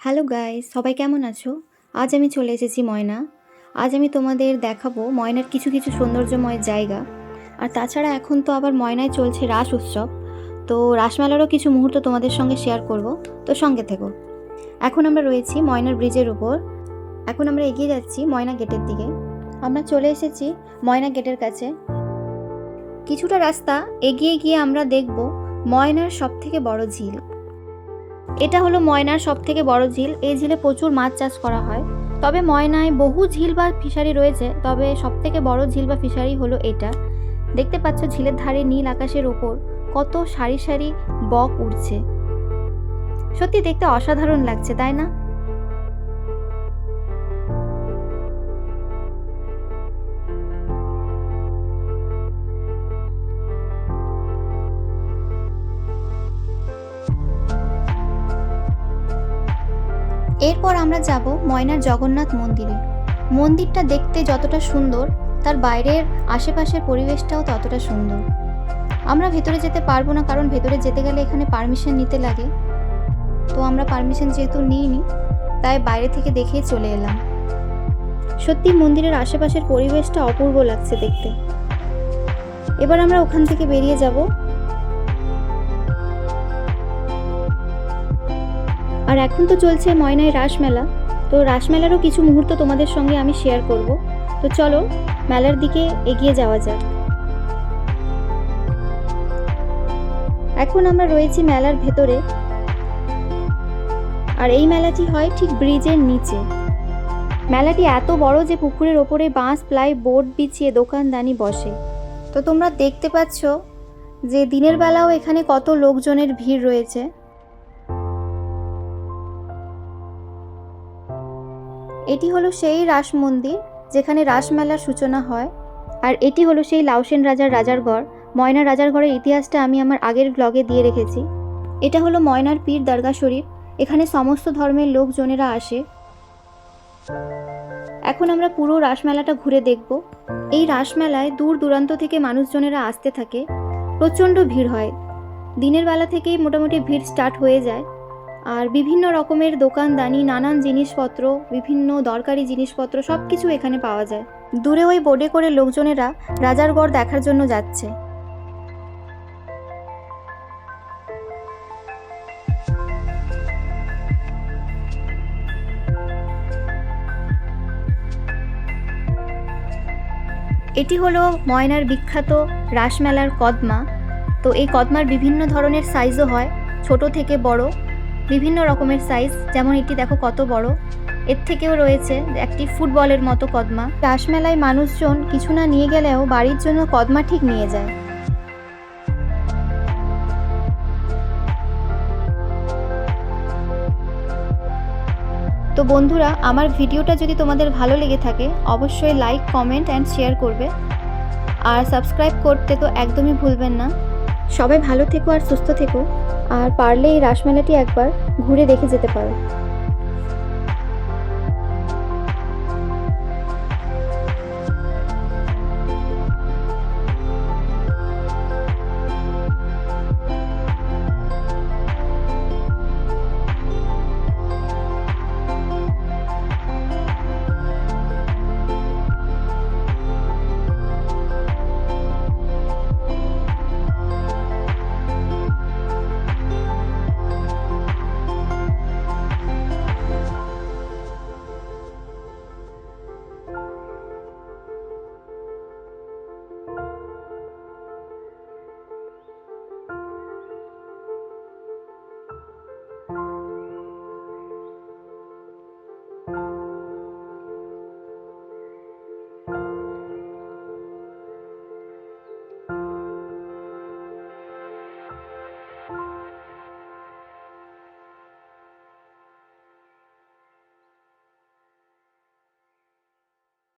Hello guys, সবাই কেমন আছো? আজ আমি চলে এসেছি ময়না। আজ আমি তোমাদের দেখাবো ময়নার কিছু কিছু সৌন্দর্যময় জায়গা। আর তাছাড়া এখন তো আবার ময়নায় চলছে রাস উৎসব। তো রাসমেলারও কিছু মুহূর্ত তোমাদের সঙ্গে শেয়ার করব। তো সঙ্গে থেকো। এখন আমরা রয়েছি ময়নার ব্রিজের উপর। এখন আমরা এগিয়ে যাচ্ছি ময়না গেটের দিকে। আমরা চলে এসেছি ময়না গেটের কাছে। কিছুটা রাস্তা এগিয়ে গিয়ে আমরা দেখব ময়নার সবথেকে বড় ঝিল। এটা হলো ময়নার সব থেকে বড় ঝিল। এই ঝিলে প্রচুর মাছ চাষ করা হয়। তবে ময়নায় বহু ঝিল বা ফিশারি রয়েছে, তবে সব থেকে বড় ঝিল বা ফিশারি হলো এটা। দেখতে পাচ্ছ ঝিলের ধারে নীল আকাশের ওপর কত সারি সারি বক উঠছে সত্যি দেখতে অসাধারণ লাগছে, তাই না? এরপর আমরা যাব ময়নার জগন্নাথ মন্দিরে। মন্দিরটা দেখতে যতটা সুন্দর, তার বাইরের আশেপাশের পরিবেশটাও ততটা সুন্দর। আমরা ভেতরে যেতে পারব না, কারণ ভেতরে যেতে গেলে এখানে পারমিশন নিতে লাগে। তো আমরা পারমিশন যেহেতু নিইনি, তাই বাইরে থেকে দেখেই চলে এলাম। সত্যি মন্দিরের আশেপাশের পরিবেশটা অপূর্ব লাগছে দেখতে। এবার আমরা ওখান থেকে বেরিয়ে যাব আর এখন তো চলছে ময়নায় রাসমেলা তো রাসমেলারও কিছু মুহূর্ত তোমাদের সঙ্গে আমি শেয়ার করব। তো চলো, মেলার দিকে এগিয়ে যাওয়া যাক। এখন আমরা রয়েছি মেলার ভেতরে। আর এই মেলাটি হয় ঠিক ব্রিজের নিচে। মেলাটি এত বড় যে পুকুরের ওপরে বাঁশ, প্লাই, বোর্ড বিছিয়ে দোকানদানি বসে। তো তোমরা দেখতে পাচ্ছ যে দিনের বেলাও এখানে কত লোকজনের ভিড় রয়েছে। এটি হলো সেই রাস মন্দির যেখানে রাসমেলার সূচনা হয়। আর এটি হলো সেই লাউসেন রাজার রাজার রাজারগড় ময়না রাজার রাজারগড়ের ইতিহাসটা আমি আমার আগের ব্লগে দিয়ে রেখেছি। এটা হলো ময়নার পীর দরগা শরীফ। এখানে সমস্ত ধর্মের লোকজনেরা আসে। এখন আমরা পুরো রাসমেলাটা ঘুরে দেখব। এই রাসমেলায় দূর দূরান্ত থেকে মানুষজনেরা আসতে থাকে। প্রচণ্ড ভিড় হয়। দিনের বেলা থেকেই মোটামুটি ভিড় স্টার্ট হয়ে যায়। আর বিভিন্ন রকমের দোকানদানি নানান জিনিসপত্র, বিভিন্ন দরকারি জিনিসপত্র সব কিছু এখানে পাওয়া যায়। দূরে ওই বোর্ডে করে লোকজনেরা রাজার গড় দেখার জন্য যাচ্ছে। এটি হলো ময়নার বিখ্যাত রাসমেলার কদমা। তো এই কদমার বিভিন্ন ধরনের সাইজও হয়, ছোট থেকে বড়। বিভিন্ন রকমের সাইজ যেমন এটি দেখো কত বড়। এর থেকেও রয়েছে একটি ফুটবলের মতো কদমা। রাসমেলায় মানুষজন কিছু না নিয়ে গেলেও বাড়ির জন্য কদমা ঠিক নিয়ে যায়। তো বন্ধুরা, আমার ভিডিওটা যদি তোমাদের ভালো লেগে থাকে, অবশ্যই লাইক কমেন্ট অ্যান্ড শেয়ার করবে। আর সাবস্ক্রাইব করতে তো একদমই ভুলবেন না। সবাই ভালো থেকো আর সুস্থ থেকো। আর পারলে এই রাসমেলাটি একবার ঘুরে দেখে যেতে পারো।